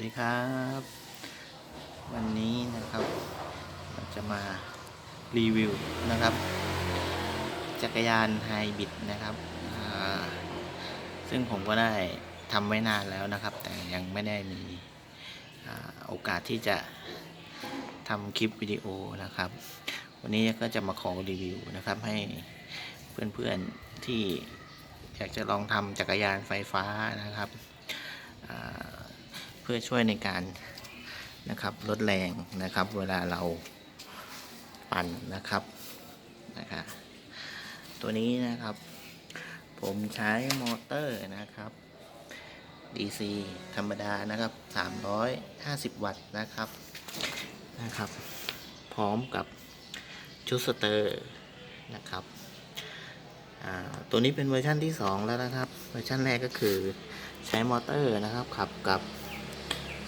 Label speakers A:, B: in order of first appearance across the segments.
A: สวัสดีครับ วันนี้นะครับเราจะมารีวิวนะครับ จักรยานไฮบริดนะครับ ซึ่งผมก็ได้ทำไว้นานแล้วนะครับ แต่ยังไม่ได้มีอโอกาสที่จะทำคลิปวิดีโอนะครับ วันนี้ก็จะมาขอรีวิวนะครับ ให้เพื่อนๆที่อยากจะลองทำจักรยานไฟฟ้านะครับ พื่อช่วยในการนะครับลดแรงนะครับ เวลาเราปั่นนะครับนะครับตัวนี้นะครับ ผมใช้มอเตอร์นะครับ DC ธรรมดานะครับ 350 วัตต์นะครับนะครับ พร้อมกับชุดสเตอร์นะครับอ่าตัวนี้เป็นเวอร์ชันที่ 2 แล้วนะครับ เวอร์ชันแรกก็คือใช้มอเตอร์นะครับ ขับกับ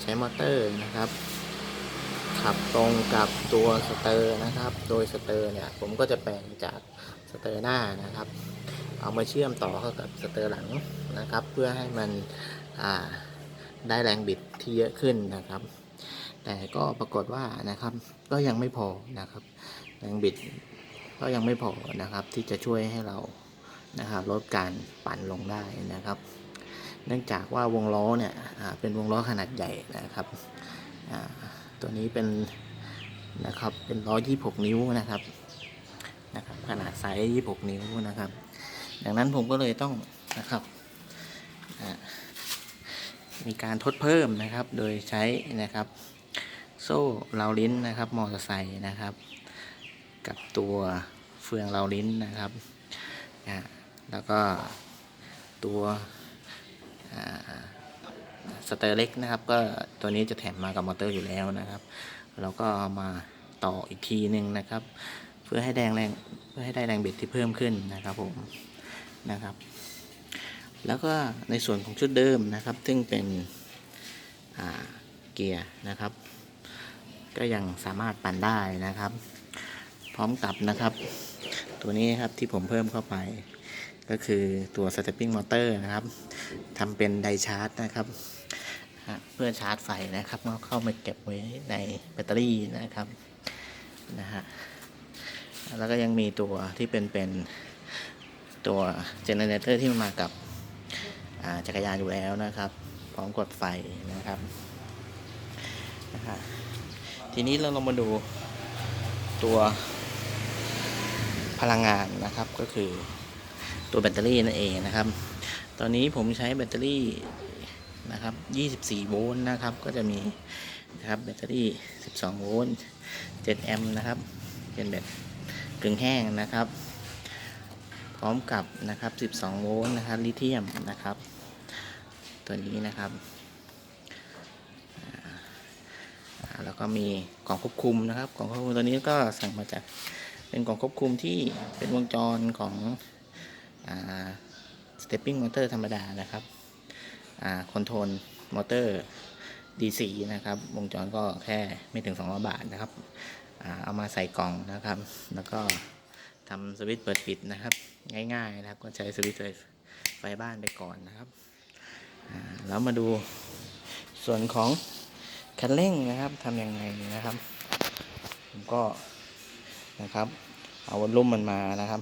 A: ใช้มอเตอร์นะครับ ขับตรงกับตัวสเตอร์นะครับ โดยสเตอร์เนี่ยผมก็จะแปลงจากสเตอร์หน้านะครับ เอามาเชื่อมต่อเข้ากับสเตอร์หลังนะครับ เพื่อให้มันได้แรงบิดที่เยอะขึ้นนะครับ แต่ก็ปรากฏว่านะครับก็ยังไม่พอนะครับ แรงบิดก็ยังไม่พอนะครับที่จะช่วยให้เรานะครับลดการปั่นลงได้นะครับ เนื่องจากว่าวงล้อเนี่ยเป็นวงล้อขนาดใหญ่นะครับตัวนี้เป็นนะครับเป็นล้อ26 นิ้วนะครับนะครับ ขนาดไซส์26 นิ้วนะครับ ดังนั้นผมก็เลยต้องนะครับมีการทดเพิ่มนะครับ โดยใช้นะครับ โซ่เราลิ้นนะครับมอเตอร์ไซค์นะครับ กับตัวเฟืองเราลิ้นนะครับ แล้วก็ตัว สเตอร์เล็กนะครับ ก็ตัวนี้จะแถมมากับมอเตอร์อยู่แล้วนะครับเราก็ามาต่ออีกทีหนึ่งนะครับ เพื่อให้แรงแรงเพื่อให้ได้แรงบิดที่เพิ่มขึ้นนะครับผมนะครับ แล้วก็ในส่วนของชุดเดิมนะครับ ซึ่งเป็นเกียร์นะครับ ก็ยังสามารถปั่นได้นะครับ พร้อมกับนะครับ ตัวนี้ครับที่ผมเพิ่มเข้าไป ก็คือตัว stepping motor นะครับทำเป็นไดชาร์จนะครับ เพื่อชาร์จไฟนะครับก็เข้ามาเก็บไว้ในแบตเตอรี่นะครับนะฮะแล้วก็ยังมีตัวที่เป็นเป็นตัวเจเนเรเตอร์ที่มันมากับจักรยานอยู่แล้วนะครับ พร้อมกดไฟนะครับนะฮะทีนี้เราลองมาดูตัวพลังงานนะครับก็คือ ตัวแบตเตอรี่นั่นเองนะครับ ตอนนี้ผมใช้แบตเตอรี่นะครับ 24 โวลต์นะครับ ก็จะมีนะครับแบตเตอรี่ 12 โวลต์ 7 แอมป์นะครับ เป็นแบตกึ่งแห้งนะครับ พร้อมกับนะครับ 12 โวลต์นะครับลิเธียมนะครับ ตัวนี้นะครับแล้วก็มีกล่องควบคุมนะครับกล่องควบคุมตัวนี้ก็สั่งมาจากเป็นกล่องควบคุมที่เป็นวงจรของ อ่า stepping motor ธรรมดานะครับคอนโทรลมอเตอร์ DC นะครับ วงจรก็แค่ไม่ถึง200บาทนะครับอเอามาใส่กล่องนะครับ แล้วก็ทำสวิตช์เปิดปิดนะครับ ง่ายๆนะครับ ก็ใช้สวิตช์ไฟไฟบ้านไปก่อนนะครับแล้วมาดูส่วนของคันเร่งนะครับทำยังไงนะครับ ผมก็นะครับ เอาวอลลุ่มมันมานะครับ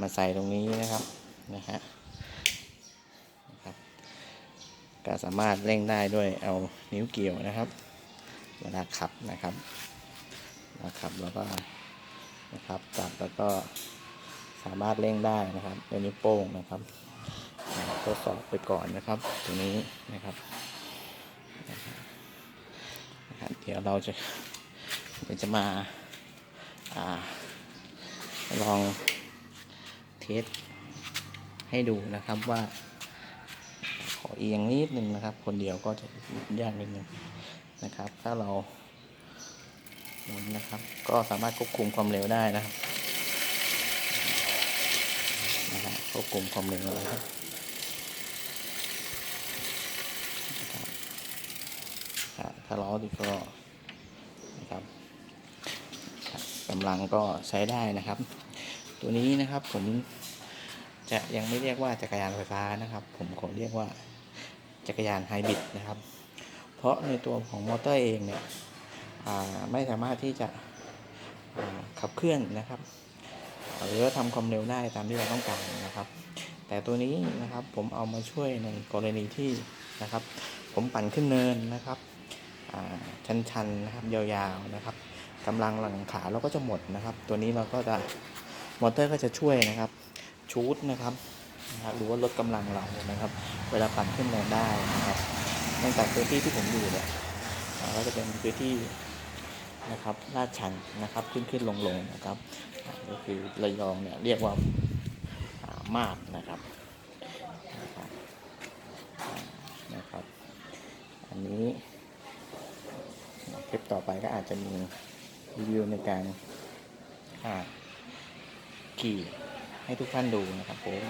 A: มาใส่ตรงนี้นะครับนะฮะครับก็สามารถเร่งได้ด้วยเอานิ้วเกี่ยวนะครับเวลาขับนะครับนะครับแล้วก็นะครับจับแล้วก็สามารถเร่งได้นะครับด้วยนิ้วโป้งนะครับทดสอบไปก่อนนะครับ ตรงนี้นะครับนะะเดี๋ยวเราจะเดี๋ยวจะมาอ่าลอง ทสให้ดูนะครับว่า ขอเอียงนิดนึงนะครับ คนเดียวก็จะยากนิดนึงนะครับ ถ้าเราหมุนนะครับ ก็สามารถควบคุมความเร็วได้นะครับนะฮะควบคุมความเร็วนะครับถ้าล้อดีก็นะครับกำลังก็ใช้ได้นะครับ ตัวนี้นะครับผมจะยังไม่เรียกว่าจักรยานไฟฟ้านะครับ ผมขอเรียกว่าจักรยานไฮบริดนะครับ เพราะในตัวของมอเตอร์เองเนี่ยไม่สามารถที่จะขับเคลื่อนนะครับหรือว่าทำความเร็วได้ตามที่เราต้องการนะครับ แต่ตัวนี้นะครับผมเอามาช่วยในกรณีที่นะครับ ผมปั่นขึ้นเนินนะครับชันๆนะครับยาวๆนะครับกำลังหลังขาเราก็จะหมดนะครับ ตัวนี้เราก็จะ มอเตอร์ก็จะช่วยนะครับชูดนะครับนะครับหรือว่าลดกำลังเรานะครับ เวลาปั่นขึ้นเนินได้นะครับเนื่องจากพื้นที่ที่ผมอยู่เนี่ยก็จะเป็นพื้นที่นะครับลาดชันนะครับขึ้นขึ้นลงลงนะครับก็คือระยองเนี่ยเรียกว่ามาดนะครับนะครับอ่านะครับอันนี้คลิปต่อไปก็อาจจะมีรีวิวในการอ่า ขี่ให้ทุกท่านดูนะครับผม